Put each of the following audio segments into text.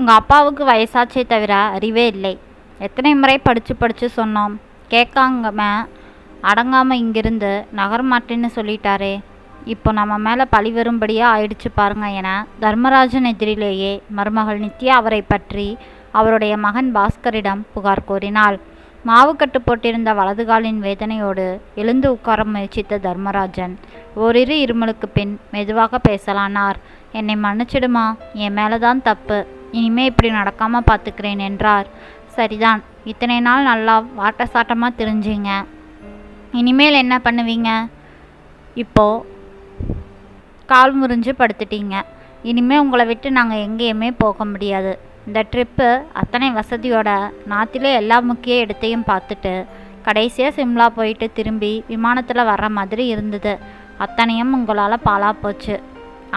உங்கள் அப்பாவுக்கு வயசாச்சே தவிர அறிவே இல்லை. எத்தனை முறை படித்து படித்து சொன்னோம். கேட்காம அடங்காமல் இங்கிருந்து நகர மாட்டேன்னு சொல்லிட்டாரே. இப்போ நம்ம மேலே பழி வரும்படியாக ஆயிடுச்சு பாருங்க என தர்மராஜன் எதிரிலேயே மருமகள் நித்யா அவரை பற்றி அவருடைய மகன் பாஸ்கரிடம் புகார் கூறினாள் மாவு கட்டு போட்டிருந்த வலதுகாலின் வேதனையோடு எழுந்து உட்கார முயற்சித்த தர்மராஜன் ஓரிரு இருமலுக்கு பின் மெதுவாக பேசலானார். என்னை மன்னிச்சிடுமா? என் மேலே தான் தப்பு. இனிமே இப்படி நடக்காமல் பார்த்துக்கிறேன் என்றார். சரிதான். இத்தனை நாள் நல்லா வாட்ட சாட்டமாக தெரிஞ்சிங்க. இனிமேல் என்ன பண்ணுவீங்க? இப்போ கால் முறிஞ்சு படுத்துட்டீங்க. இனிமேல் உங்களை விட்டு நாங்கள் எங்கேயுமே போக முடியாது. இந்த ட்ரிப்பு அத்தனை வசதியோட நாட்டிலே எல்லா முக்கிய இடத்தையும் பார்த்துட்டு கடைசியாக சிம்லா போயிட்டு திரும்பி விமானத்தில் வர்ற மாதிரி இருந்தது. அத்தனையும் உங்களால் பாழா போச்சு.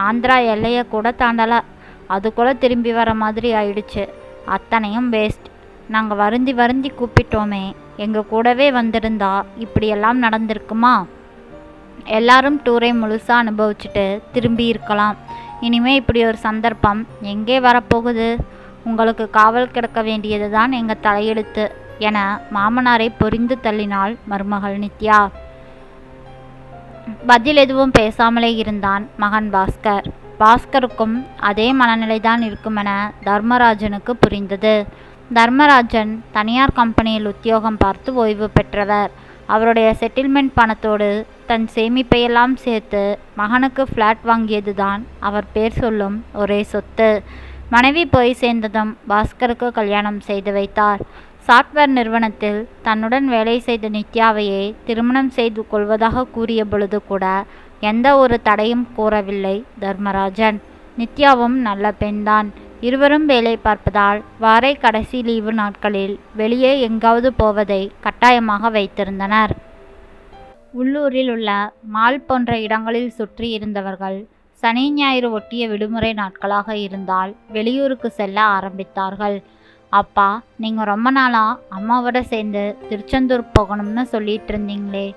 ஆந்திரா எல்லையை கூட தாண்டலை. அதுக்குள்ளே திரும்பி வர மாதிரி ஆயிடுச்சு. அத்தனையும் வேஸ்ட் நாங்கள் வருந்தி வருந்தி கூப்பிட்டோமே எங்கள் கூடவே வந்திருந்தா இப்படியெல்லாம் நடந்திருக்குமா? எல்லாரும் டூரை முழுசாக அனுபவிச்சுட்டு திரும்பி இருக்கலாம். இனிமே இப்படி ஒரு சந்தர்ப்பம் எங்கே வரப்போகுது? உங்களுக்கு காவல் கிடக்க வேண்டியது தான் எங்கள் தலையெழுத்து என மாமனாரை பொரிந்து தள்ளினாள் மருமகள் நித்யா. பதில் எதுவும் பேசாமலே இருந்தான் மகன் பாஸ்கர். பாஸ்கருக்கும் அதே மனநிலைதான் இருக்குமென தர்மராஜனுக்கு புரிந்தது. தர்மராஜன் தனியார் கம்பெனியில் உத்தியோகம் பார்த்து ஓய்வு பெற்றவர். அவருடைய செட்டில்மெண்ட் பணத்தோடு தன் சேமிப்பையெல்லாம் சேர்த்து மகனுக்கு ஃப்ளாட் வாங்கியதுதான் அவர் பேர் சொல்லும் ஒரே சொத்து. மனைவி போய் சேர்ந்ததும் பாஸ்கருக்கு கல்யாணம் செய்து வைத்தார். சாஃப்ட்வேர் நிறுவனத்தில் தன்னுடன் வேலை செய்த நித்யாவையே திருமணம் செய்து கொள்வதாக கூறிய பொழுது கூட எந்த ஒரு தடையும் கூறவில்லை தர்மராஜன். நித்யாவும் நல்ல பெண்தான். இருவரும் வேலை பார்ப்பதால் வாரை கடைசி லீவு நாட்களில் வெளியே எங்காவது போவதை கட்டாயமாக வைத்திருந்தனர். உள்ளூரில் உள்ள மால் போன்ற இடங்களில் சுற்றி இருந்தவர்கள் சனி ஞாயிறு ஒட்டிய விடுமுறை நாட்களாக இருந்தால் வெளியூருக்கு செல்ல ஆரம்பித்தார்கள். அப்பா நீங்கள் ரொம்ப நாளாக அம்மாவோட சேர்ந்து திருச்செந்தூர் போகணும்னு சொல்லிட்டு இருந்தீங்களே.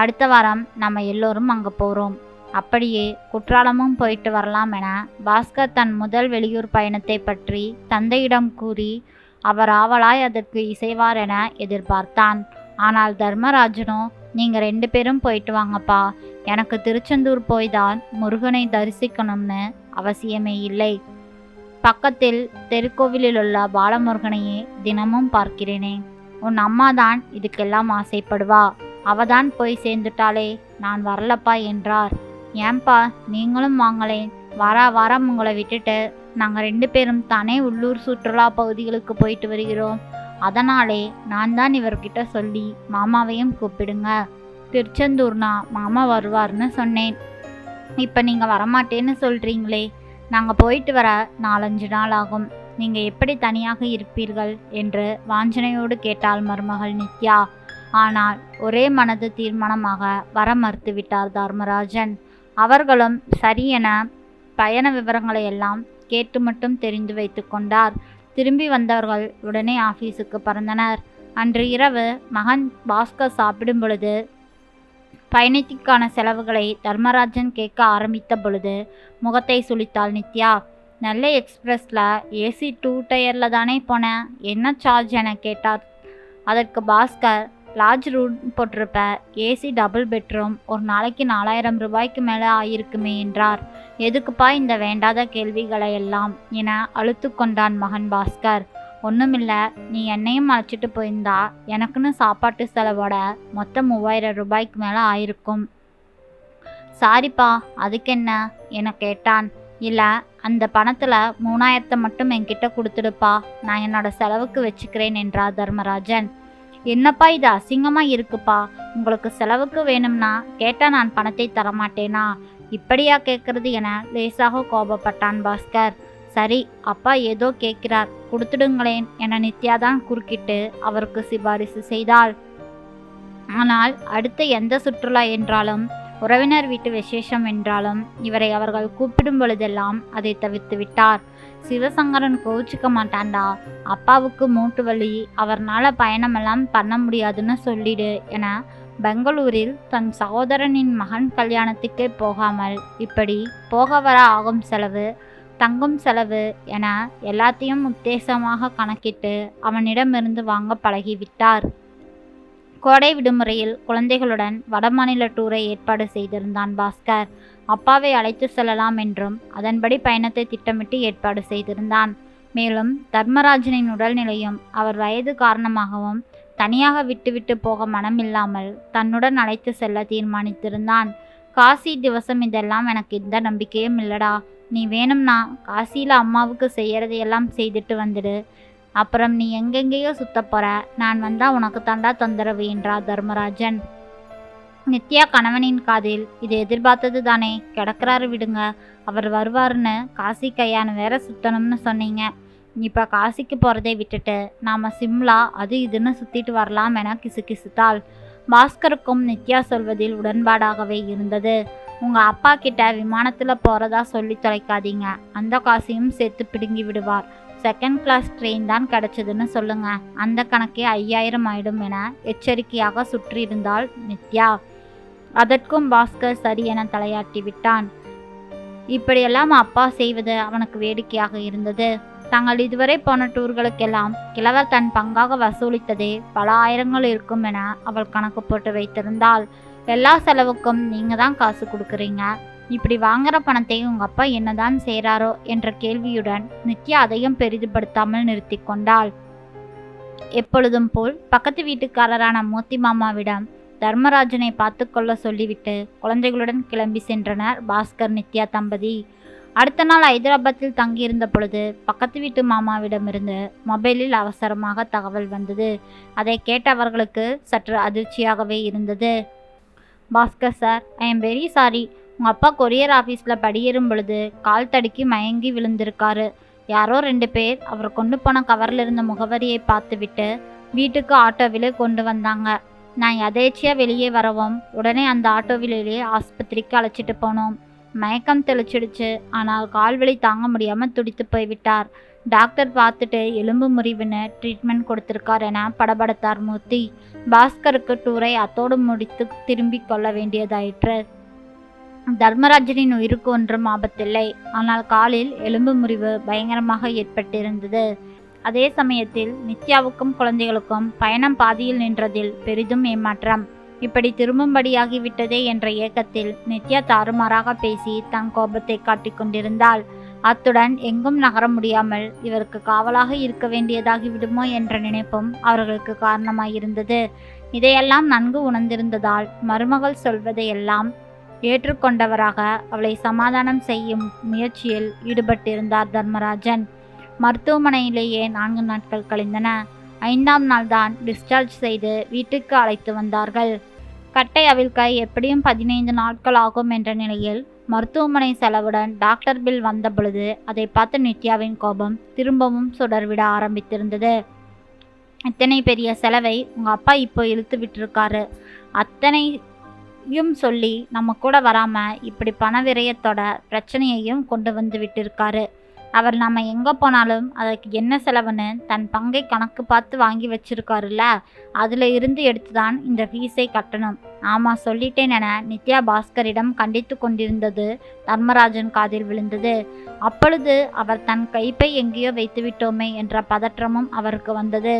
அடுத்த வாரம் நம்ம எல்லோரும் அங்கே போகிறோம் அப்படியே குற்றாலமும் போயிட்டு வரலாம் என பாஸ்கர் தன் முதல் வெளியூர் பயணத்தை பற்றி தந்தையிடம் கூறி அவர் ஆவலாய் அதற்கு இசைவார் என எதிர்பார்த்தான். ஆனால் தர்மராஜனோ நீங்கள் ரெண்டு பேரும் போயிட்டு வாங்கப்பா. எனக்கு திருச்செந்தூர் போய்தான் முருகனை தரிசிக்கணும்னு அவசியமே இல்லை. பக்கத்தில் தெருக்கோவிலில் உள்ள பாலமுருகனையே தினமும் பார்க்கிறேனே. உன் அம்மா தான் இதுக்கெல்லாம் ஆசைப்படுவா. அவதான் போய் சேர்ந்துட்டாளே. நான் வரலப்பா என்றார். ஏன்பா நீங்களும் வாங்களேன். வார வாரம் உங்களை விட்டுட்டு நாங்கள் ரெண்டு பேரும் தானே உள்ளூர் சுற்றுலா பகுதிகளுக்கு போயிட்டு வருகிறோம். அதனாலே நான் தான் இவர்கிட்ட சொல்லி மாமாவையும் கூப்பிடுங்க. திருச்செந்தூர்னா மாமா வருவார்னு சொன்னேன். இப்போ நீங்கள் வரமாட்டேன்னு சொல்கிறீங்களே நாங்கள் போயிட்டு வர நாலஞ்சு நாள் ஆகும் நீங்கள் எப்படி தனியாக இருப்பீர்கள்? என்று வாஞ்சனையோடு கேட்டாள் மருமகள் நித்யா. ஆனால் ஒரே மனது தீர்மானமாக வர மறுத்துவிட்டார் தர்மராஜன். அவர்களும் சரியென பயண விவரங்களை எல்லாம் கேட்டு மட்டும் தெரிந்து வைத்து கொண்டார். திரும்பி வந்தவர்கள் உடனே ஆஃபீஸுக்கு பறந்தனர். அன்று இரவு மகன் பாஸ்கர் சாப்பிடும் பொழுது பயணத்திற்கான செலவுகளை தர்மராஜன் கேட்க ஆரம்பித்த பொழுது முகத்தை சுளித்தாள் நித்யா. நெல்லை எக்ஸ்பிரஸில் ஏசி டூ டயரில் தானே போனேன் என்ன சார்ஜ் என கேட்டார். அதற்கு பாஸ்கர் லாட்ஜ் ரூம் போட்டிருப்ப. ஏசி டபுள் பெட்ரூம் ஒரு நாளைக்கு நாலாயிரம் ரூபாய்க்கு மேலே ஆயிருக்குமே என்றார். எதுக்குப்பா இந்த வேண்டாத கேள்விகளை எல்லாம் என அழுத்து கொண்டான் மகன் பாஸ்கர். ஒன்றுமில்ல நீ என்னையும் அழைச்சிட்டு போயிருந்தா எனக்குன்னு சாப்பாட்டு செலவோட மொத்தம் மூவாயிரம் ரூபாய்க்கு மேலே ஆயிருக்கும். சாரிப்பா அதுக்கு என்ன? என கேட்டான். இல்லை அந்த பணத்தில் மூணாயிரத்தை மட்டும் என்கிட்ட கொடுத்துடுப்பா. நான் என்னோட செலவுக்கு வச்சுக்கிறேன் என்றார் தர்மராஜன். என்னப்பா இது அசிங்கமாக இருக்குப்பா? உங்களுக்கு செலவுக்கு வேணும்னா கேட்டால் நான் பணத்தை தரமாட்டேனா? இப்படியா கேட்குறது என லேசாக கோபப்பட்டான் பாஸ்கர். சரி அப்பா ஏதோ கேட்கிறார். கொடுத்துடுங்களேன் என நித்யா தான் குறுக்கிட்டு அவருக்கு சிபாரிசு செய்தாள். ஆனால் அடுத்த எந்த சுற்றுலா என்றாலும் உறவினர் வீட்டு விசேஷம் என்றாலும் இவரை அவர்கள் கூப்பிடும் பொழுதெல்லாம் அதை தவிர்த்து விட்டார். சிவசங்கரன் கோவிச்சுக்க மாட்டான்டா. அப்பாவுக்கு மூட்டு வலி அவர்னால பயணமெல்லாம் பண்ண முடியாதுன்னு சொல்லிடு என பெங்களூரில் தன் சகோதரனின் மகன் கல்யாணத்துக்கே போகாமல் இப்படி போக வர ஆகும் செலவு தங்கும் செலவு என எல்லாத்தையும் உத்தேசமாக கணக்கிட்டு அவனிடமிருந்து வாங்க பழகிவிட்டார். கோடை விடுமுறையில் குழந்தைகளுடன் வடமாநில டூரை ஏற்பாடு செய்திருந்தான் பாஸ்கர். அப்பாவை அழைத்து செல்லலாம் என்றும் அதன்படி பயணத்தை திட்டமிட்டு ஏற்பாடு செய்திருந்தான். மேலும் தர்மராஜனின் உடல்நிலையும் அவர் வயது காரணமாகவும் தனியாக விட்டுவிட்டு போக மனமில்லாமல் தன்னுடன் அழைத்து செல்ல தீர்மானித்திருந்தான். காசி திவசம் இதெல்லாம் எனக்கு எந்த நம்பிக்கையும் இல்லடா. நீ வேணும்னா காசியில் அம்மாவுக்கு செய்கிறதையெல்லாம் செய்துட்டு வந்துடு. அப்புறம் நீ எங்கெங்கேயோ சுத்த போகிற நான் வந்தால் உனக்கு தாண்டா தொந்தரவு என்றார் தர்மராஜன். நித்யா கணவனின் காதில் இது எதிர்பார்த்தது தானே. கிடக்கிறாரு விடுங்க. அவர் வருவாருன்னு காசி கையானு வேற சுத்தணும்னு சொன்னீங்க. இப்போ காசிக்கு போகிறதை விட்டுட்டு நாம் சிம்லா அது இதுன்னு சுற்றிட்டு வரலாம் என கிசுகிசுத்தாள். பாஸ்கருக்கும் நித்யா சொல்வதில் உடன்பாடாகவே இருந்தது. உங்கள் அப்பா கிட்ட விமானத்தில் போகிறதா சொல்லி தொலைக்காதீங்க. அந்த காசையும் சேர்த்து பிடுங்கி விடுவார். செகண்ட் கிளாஸ் ட்ரெயின் தான் கிடச்சதுன்னு சொல்லுங்க. அந்த கணக்கே ஐயாயிரம் ஆயிடும் என எச்சரிக்கையாக சுற்றியிருந்தாள் நித்யா. அதற்கும் பாஸ்கர் சரி என தலையாட்டி விட்டான். இப்படியெல்லாம் அப்பா செய்வது அவனுக்கு வேடிக்கையாக இருந்தது. தாங்கள் இதுவரை போன டூர்களுக்கெல்லாம் கிழவர் தன் பங்காக வசூலித்ததே பல ஆயிரங்கள் இருக்கும் என அவள் கணக்கு போட்டு வைத்திருந்தாள். எல்லா செலவுக்கும் நீங்கள் தான் காசு கொடுக்குறீங்க. இப்படி வாங்குற பணத்தை உங்க அப்பா என்னதான் செய்கிறாரோ என்ற கேள்வியுடன் நித்யா அதையும் பெரிதுபடுத்தாமல் நிறுத்தி கொண்டாள். எப்பொழுதும் போல் பக்கத்து வீட்டுக்காரரான மூர்த்தி மாமாவிடம் தர்மராஜனை பார்த்து கொள்ள சொல்லிவிட்டு குழந்தைகளுடன் கிளம்பி சென்றனர் பாஸ்கர் நித்யா தம்பதி. அடுத்த நாள் ஹைதராபாத்தில் தங்கியிருந்த பொழுது பக்கத்து வீட்டு மாமாவிடமிருந்து மொபைலில் அவசரமாக தகவல் வந்தது. அதை கேட்டவர்களுக்கு சற்று அதிர்ச்சியாகவே இருந்தது. Bhaskar sir I am very sorry. உங்கள் அப்பா கொரியர் ஆஃபீஸில் படியேறும் பொழுது கால் தடுக்கி மயங்கி விழுந்திருக்காரு. யாரோ ரெண்டு பேர் அவர் கொண்டு போன கவரில் இருந்த முகவரியை பார்த்துவிட்டு வீட்டுக்கு ஆட்டோவிலே கொண்டு வந்தாங்க. நான் எதேச்சியாக வெளியே வரவும் உடனே அந்த ஆட்டோவிலேயே ஆஸ்பத்திரிக்கு அழைச்சிட்டு போனோம். மயக்கம் தெளிச்சிடுச்சு. ஆனால் கால்வலி தாங்க முடியாமல் துடித்து போய்விட்டார் டாக்டர் பார்த்துட்டு எலும்பு முறிவுன்னு ட்ரீட்மெண்ட் கொடுத்துருக்கார் என படபடத்தார் மூர்த்தி. பாஸ்கருக்கு டூரை அத்தோடு முடித்து திரும்பி கொள்ள வேண்டியதாயிற்று. தர்மராஜனின் உயிருக்கு ஒன்றும் ஆபத்தில்லை. ஆனால் காலில் எலும்பு முறிவு பயங்கரமாக ஏற்பட்டிருந்தது. அதே சமயத்தில் நித்யாவுக்கும் குழந்தைகளுக்கும் பயணம் பாதியில் நின்றதில் பெரிதும் ஏமாற்றம். இப்படி திரும்பும்படியாகி விட்டதே என்ற ஏக்கத்தில் நித்யா தாறுமாறாக பேசி தன் கோபத்தை காட்டிக் கொண்டிருந்தாள். அத்துடன் எங்கும் நகர முடியாமல் இவருக்கு காவலாக இருக்க வேண்டியதாகி விடுமோ என்ற நினைப்பும் அவர்களுக்கு காரணமாயிருந்தது. இதையெல்லாம் நன்கு உணர்ந்திருந்ததால் மருமகள் சொல்வதையெல்லாம் ஏற்றுக்கொண்டவராக அவளை சமாதானம் செய்யும் முயற்சியில் ஈடுபட்டிருந்தார் தர்மராஜன். மருத்துவமனையிலேயே நான்கு நாட்கள் கழிந்தன. ஐந்தாம் நாள்தான் டிஸ்சார்ஜ் செய்து வீட்டுக்கு அழைத்து வந்தார்கள். கட்டை அவிழ்க்க எப்படியும் பதினைந்து நாட்கள் ஆகும் என்ற நிலையில் மருத்துவமனை செலவுடன் டாக்டர் பில் வந்த பொழுது அதை பார்த்து நித்யாவின் கோபம் திரும்பவும் சுடர்விட ஆரம்பித்திருந்தது. இத்தனை பெரிய செலவை உங்க அப்பா இப்போ இழுத்து விட்டுருக்காரு. அத்தனையும் சொல்லி நம்ம கூட வராம இப்படி பண விரயத்தோட பிரச்சனையையும் கொண்டு வந்து விட்டிருக்காரு. அவர் நம்ம எங்கே போனாலும் அதுக்கு என்ன செலவுன்னு தன் பங்கை கணக்கு பார்த்து வாங்கி வச்சிருக்காருல்ல? அதில் இருந்து எடுத்து தான் இந்த ஃபீஸை கட்டணும். ஆமாம் சொல்லிட்டேன் என நித்யா பாஸ்கரிடம் கண்டித்து கொண்டிருந்தது தர்மராஜன் காதில் விழுந்தது. அப்பொழுது அவர் தன் கைப்பை எங்கேயோ வைத்து விட்டோமே என்ற பதற்றமும் அவருக்கு வந்தது.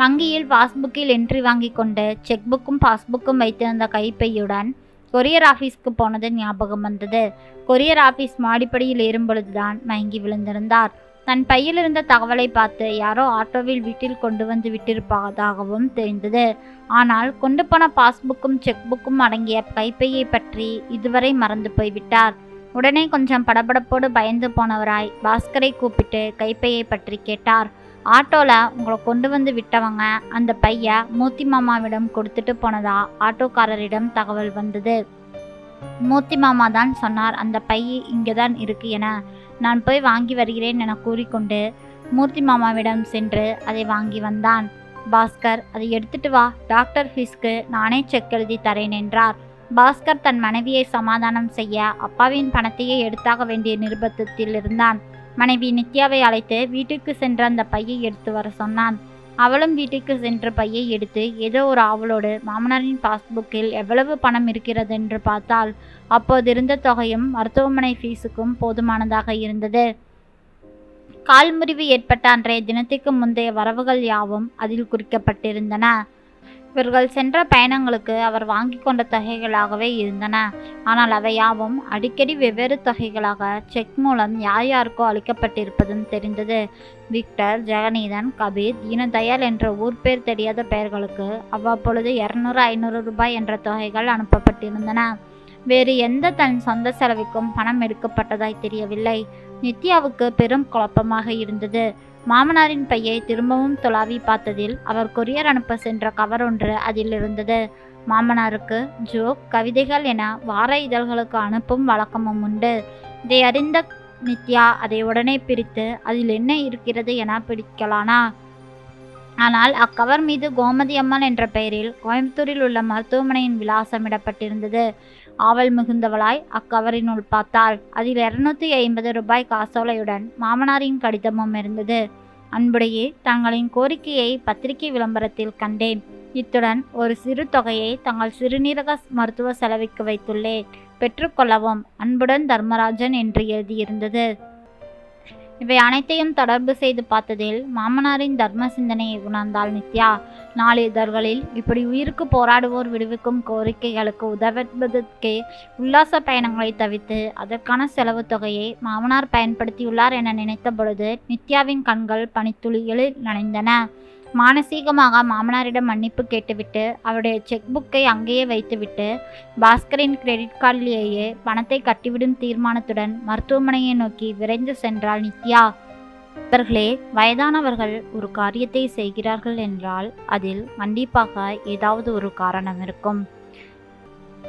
வங்கியில் பாஸ்புக்கில் என்ட்ரி வாங்கி கொண்டு செக் புக்கும் பாஸ்புக்கும் வைத்திருந்த கைப்பையுடன் கொரியர் ஆஃபீஸ்க்கு போனது ஞாபகம் வந்தது. கொரியர் ஆஃபீஸ் மாடிப்படியில் ஏறும் பொழுதுதான் மயங்கி விழுந்திருந்தார். தன் பையில் இருந்த தகவலை பார்த்து யாரோ ஆட்டோவில் வீட்டில் கொண்டு வந்து விட்டிருப்பதாகவும் தெரிந்தது. ஆனால் கொண்டு போன பாஸ்புக்கும் செக் புக்கும் அடங்கிய கைப்பையை பற்றி இதுவரை மறந்து போய்விட்டார். உடனே கொஞ்சம் படபடப்போடு பயந்து போனவராய் பாஸ்கரை கூப்பிட்டு கைப்பையை பற்றி கேட்டார். ஆட்டோவில் உங்களை கொண்டு வந்து விட்டவங்க அந்த பைய மூர்த்தி மாமாவிடம் கொடுத்துட்டு போனதா ஆட்டோக்காரரிடம் தகவல் வந்தது. மூர்த்தி மாமா தான் சொன்னார் அந்த பை இங்கே தான் இருக்கு என. நான் போய் வாங்கி வருகிறேன் என கூறிக்கொண்டு மூர்த்தி மாமாவிடம் சென்று அதை வாங்கி வந்தான். பாஸ்கர் அதை எடுத்துட்டு வா டாக்டர் ஃபீஸ்க்கு நானே செக் எழுதி தரேன் என்றார். பாஸ்கர் தன் மனைவியை சமாதானம் செய்ய அப்பாவின் பணத்தையே எடுத்தாக வேண்டிய நிர்பந்தத்தில் இருந்தான். மனைவி நித்யாவை அழைத்து வீட்டுக்கு சென்று அந்த பையை எடுத்து வர சொன்னான். அவளும் வீட்டுக்கு சென்று பையை எடுத்து ஏதோ ஒரு ஆவலோடு மாமனாரின் பாஸ்புக்கில் எவ்வளவு பணம் இருக்கிறது என்று பார்த்தால் அப்போதிருந்த தொகையும் மருத்துவமனை ஃபீஸுக்கும் போதுமானதாக இருந்தது. கால் முறிவு ஏற்பட்ட அன்றைய தினத்திற்கு முந்தைய வரவுகள் யாவும் அதில் குறிக்கப்பட்டிருந்தன. இவர்கள் சென்ற பயணங்களுக்கு அவர் வாங்கி கொண்ட தொகைகளாகவே இருந்தன. ஆனால் அவை யாவும் அடிக்கடி வெவ்வேறு தொகைகளாக செக் மூலம் யார் யாருக்கோ அளிக்கப்பட்டிருப்பதும் தெரிந்தது. விக்டர் ஜெகநீதன் கபீர் தீனதயாள் என்ற ஊர் பேர் தெரியாத பெயர்களுக்கு அவ்வப்பொழுது இரநூறு ஐநூறு ரூபாய் என்ற தொகைகள் அனுப்பப்பட்டிருந்தன. வேறு எந்த தன் சொந்த செலவுக்கும் பணம் எடுக்கப்பட்டதாய் தெரியவில்லை. நித்யாவுக்கு பெரும் குழப்பமாக இருந்தது. மாமனாரின் பையை திரும்பவும் துளாவி பார்த்ததில் அவர் கொரியர் அனுப்ப சென்ற கவர் ஒன்று அதில் இருந்தது. மாமனாருக்கு ஜோக் கவிதைகள் என வார இதழ்களுக்கு அனுப்பும் வழக்கமும் உண்டு. இதை அறிந்த நித்யா அதை உடனே பிரித்து அதில் என்ன இருக்கிறது என பிடிக்கலானா? ஆனால் அக்கவர் மீது கோமதி அம்மாள் என்ற பெயரில் கோயம்புத்தூரில் உள்ள மருத்துவமனையின் விலாசம் இடப்பட்டிருந்தது ஆவல் மிகுந்தவளாய் அக்கவரினுள் பார்த்தாள். அதில் இருநூத்தி ஐம்பது ரூபாய் காசோலையுடன் மாமனாரின் கடிதமும் இருந்தது. அன்புடையே தங்களின் கோரிக்கையை பத்திரிகை விளம்பரத்தில் கண்டேன். இத்துடன் ஒரு சிறு தொகையை தங்கள் சிறுநீரக மருத்துவ செலவிக்கு வைத்துள்ளேன். பெற்றுக்கொள்ளவும் அன்புடன் தர்மராஜன் என்று எழுதியிருந்தது. இவை அனைத்தையும் தொடர்பு செய்து பார்த்ததில் மாமனாரின் தர்ம சிந்தனையை உணர்ந்தாள் நித்யா. நாளிதழ்களில் இப்படி உயிருக்கு போராடுவோர் விடுவிக்கும் கோரிக்கைகளுக்கு உதவுவதற்கே உல்லாச பயணங்களை தவிர்த்து அதற்கான செலவு தொகையை மாமனார் பயன்படுத்தியுள்ளார் என நினைத்த பொழுது நித்யாவின் கண்கள் பனித்துளிகளில் நனைந்தன. மானசீகமாக மாமனாரிடம் மன்னிப்பு கேட்டுவிட்டு அவருடைய செக் புக்கை அங்கேயே வைத்துவிட்டு பாஸ்கரின் கிரெடிட் கார்டிலேயே பணத்தை கட்டிவிடும் தீர்மானத்துடன் மருத்துவமனையை நோக்கி விரைந்து சென்றாள் நித்யா. இவர்களே வயதானவர்கள் ஒரு காரியத்தை செய்கிறார்கள் என்றால் அதில் கண்டிப்பாக ஏதாவது ஒரு காரணம் இருக்கும்.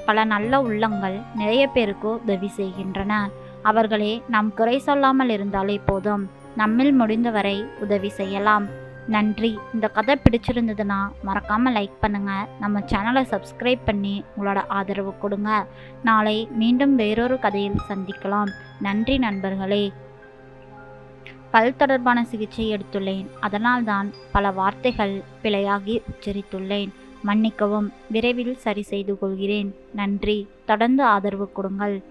பல நல்ல உள்ளங்கள் நிறைய பேருக்கு உதவி செய்கின்றன. அவர்களே நாம் குறை சொல்லாமல் இருந்தாலே போதும். நம்மில் முடிந்தவரை உதவி செய்யலாம். நன்றி. இந்த கதை பிடிச்சிருந்ததுன்னா மறக்காமல் லைக் பண்ணுங்கள் நம்ம சேனலை சப்ஸ்கிரைப் பண்ணி உங்களோட ஆதரவு கொடுங்க. நாளை மீண்டும் வேறொரு கதையில் சந்திக்கலாம். நன்றி நண்பர்களே. பல் தொடர்பான சிகிச்சை எடுத்துள்ளேன். அதனால்தான் பல வார்த்தைகள் பிழையாகி உச்சரித்துள்ளேன். மன்னிக்கவும். விரைவில் சரி செய்து கொள்கிறேன். நன்றி. தொடர்ந்து ஆதரவு கொடுங்கள்.